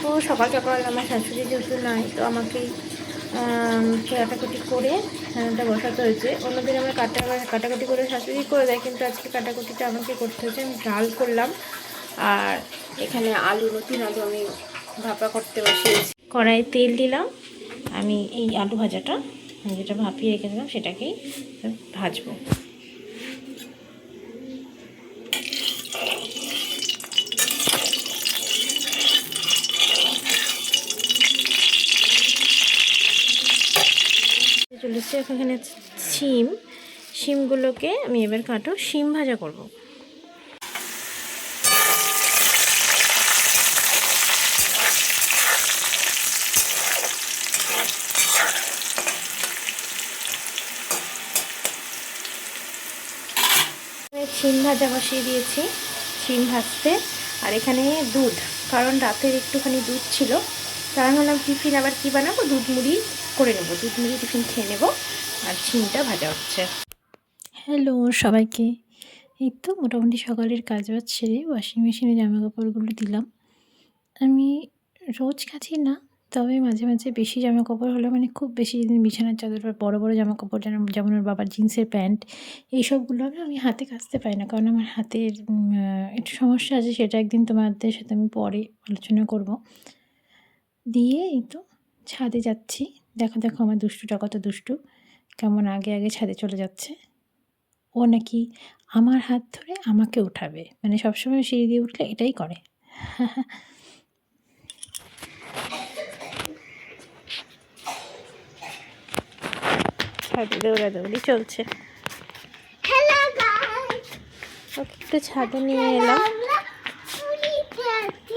তো সকাল সকাল আমার শাশুড়ি যেহেতু নাই তো আমাকেই আম, কাটাকুটি করে রান্নাটা বসাতে হয়েছে। অন্যদিন আমরা কাটা কাটাকুটি করে শাশুড়ি করে দেয় কিন্তু আজকে কাটাকুটিটা আমাকে করতে হয়েছে। আমি ডাল করলাম আর এখানে আলু নতুন আলু আমি ভাপা করতে বসিয়েছি। কড়াই তেল দিলাম আমি এই আলু ভাজাটা যেটা ভাপিয়ে রেখেছিলাম সেটাকেই ভাজবো। এসছে এখানে শিম। শিমগুলোকে আমি এবার কাটো। শিম ভাজা করব। শিম ভাজা বসিয়ে দিয়েছি। শিম ভাজতে। আর এখানে দুধ। কারণ রাতের একটুখানি দুধ ছিল। কারণ হলাম টিফিন আবার কী বানাবো? দুধ মুড়ি। করে নেব। দুধ মুড়ি টিফিন খেয়ে নেব। আর শিমটা ভাজা হচ্ছে। হ্যালো, সবাইকে। এই তো মোটামুটি সকালের কাজ বাজ সেরে ওয়াশিং মেশিনে জামা কাপড়গুলো দিলাম। আমি রোজ কাছি না, তবে মাঝে মাঝে বেশি জামা কাপড় হলে মানে খুব বেশি দিন বিছানার চাদর বা বড়ো বড়ো জামা কাপড় যেন যেমন ওর বাবার জিন্সের প্যান্ট, এইসবগুলো আমি হাতে কাচতে পারি না। কারণ আমার হাতের একটু সমস্যা আছে, সেটা একদিন তোমাদের সাথে আমি পরে আলোচনা করব। দিয়ে এই তো ছাদে যাচ্ছি। দেখো দেখো আমার দুষ্টুটা কত দুষ্টু। কেমন আগে আগে ছাদে চলে যাচ্ছে। ও নাকি আমার হাত ধরে আমাকে উঠাবে। মানে সবসময় সিঁড়ি দিয়ে উঠলে এটাই করে। ছাদে দৌড়াদৌড়ি চলছে। ওকে একটু ছাদে নিয়ে এলাম।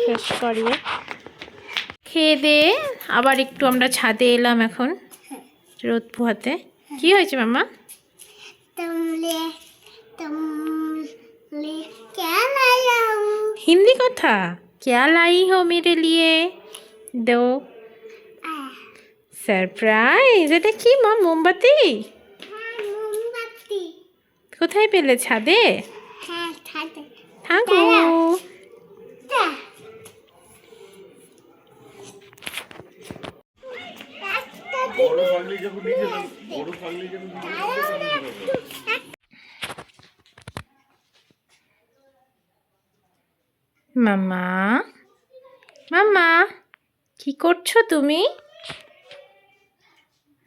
শেষ করিয়ে। খেয়ে দিয়ে আবার একটু আমরা ছাদে এলাম এখন রোদ পোহাতে কি হয়েছে মামা तुमले तुमले क्या लाया हूँ हिंदी কথা क्या लाई हो मेरे लिए दो সারপ্রাইজ এটা কি মা মোমবাতি हाँ मोमबत्ती কোথায় পেলে ছাদে हाँ যখন বড় যখন মামা মামা কি করছ তুমি?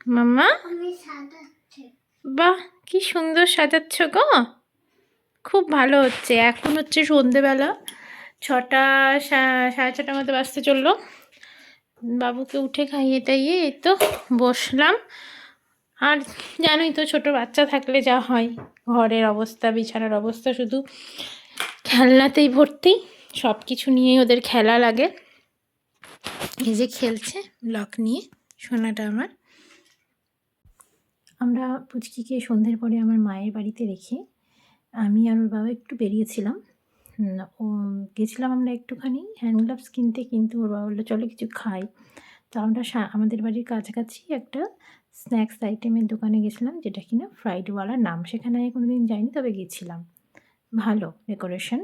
মামা বাহ কি সুন্দর সাজাচ্ছ গো। খুব ভালো হচ্ছে। এখন হচ্ছে সন্ধেবেলা ছটা সা- সাড়ে ছটার মতো বাজতে চলল। বাবুকে উঠে খাইয়ে টাইয়ে এই তো বসলাম। আর জানোই তো ছোট বাচ্চা থাকলে যা হয়, ঘরের অবস্থা, বিছানার অবস্থা, শুধু খেলনাতেই ভর্তি সব কিছু নিয়েই ওদের খেলা লাগে। এই যে খেলছে লক নিয়ে, সোনাটা আমার। আমরা পুচকিকে সন্ধ্যের পরে আমার মায়ের বাড়িতে রেখে আমি আর ওর বাবা একটু বেরিয়েছিলাম। ও গেছিলাম আমরা একটুখানি হ্যান্ড গ্লাভস কিনতে কিন্তু ওর বাবা বলল চলো কিছু খাই। তো আমরা আমাদের বাড়ির কাছাকাছি একটা স্ন্যাক্স আইটেমের দোকানে গেছিলাম যেটা কিনা ফ্রাইডওয়ালার নাম সেখানে আমি কোনোদিন যাইনি তবে গেছিলাম। ভালো ডেকোরেশন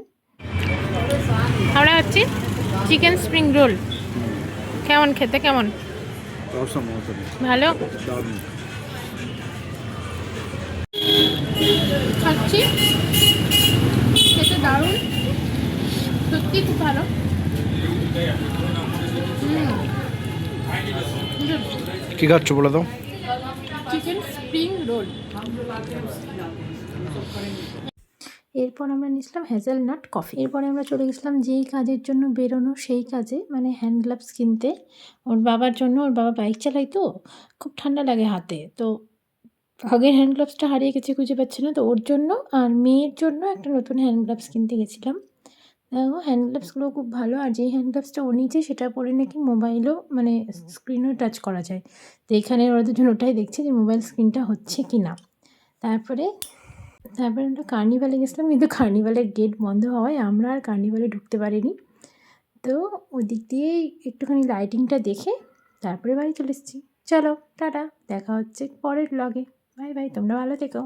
আমরা হচ্ছে চিকেন স্প্রিং রোল কেমন খেতে কেমন? ভালো? খাচ্ছি। খেতে দারুণ। সত্যি খুব ভালো। কি খাচ্ছ বলে দাও। চিকেন স্প্রিং রোল এরপর আমরা নিয়েছিলাম হ্যাজেলনাট কফি এরপরে আমরা চলে গেছিলাম যেই কাজের জন্য বেরোনো সেই কাজে মানে হ্যান্ড গ্লাভস কিনতে। ওর বাবার জন্য ওর বাবা বাইক চালাই তো খুব ঠান্ডা লাগে হাতে। তো আগের হ্যান্ড গ্লাভসটা হারিয়ে গেছে খুঁজে পাচ্ছে না। তো ওর জন্য আর মেয়ের জন্য একটা নতুন হ্যান্ড গ্লাভস কিনতে গেছিলাম। দেখো হ্যান্ড গ্লাভসগুলো খুব ভালো। আর যেই হ্যান্ড গ্লাভসটা ও নিয়েছে সেটা পরে নাকি মোবাইলও মানে স্ক্রিনও টাচ করা যায়। তো এখানে ওরা দুজন ওটাই দেখছে যে মোবাইল স্ক্রিনটা হচ্ছে কি না তারপরে তারপরে আমরা কার্নিভালে গেছিলাম কিন্তু কার্নিভালের গেট বন্ধ হওয়ায় আমরা আর কার্নিভালে ঢুকতে পারিনি। তো ওই দিক দিয়ে একটুখানি লাইটিংটা দেখে তারপরে বাড়ি চলে এসেছি। চলো টাটা দেখা হচ্ছে পরের ব্লগে বাই বাই তোমরা ভালো থেকো।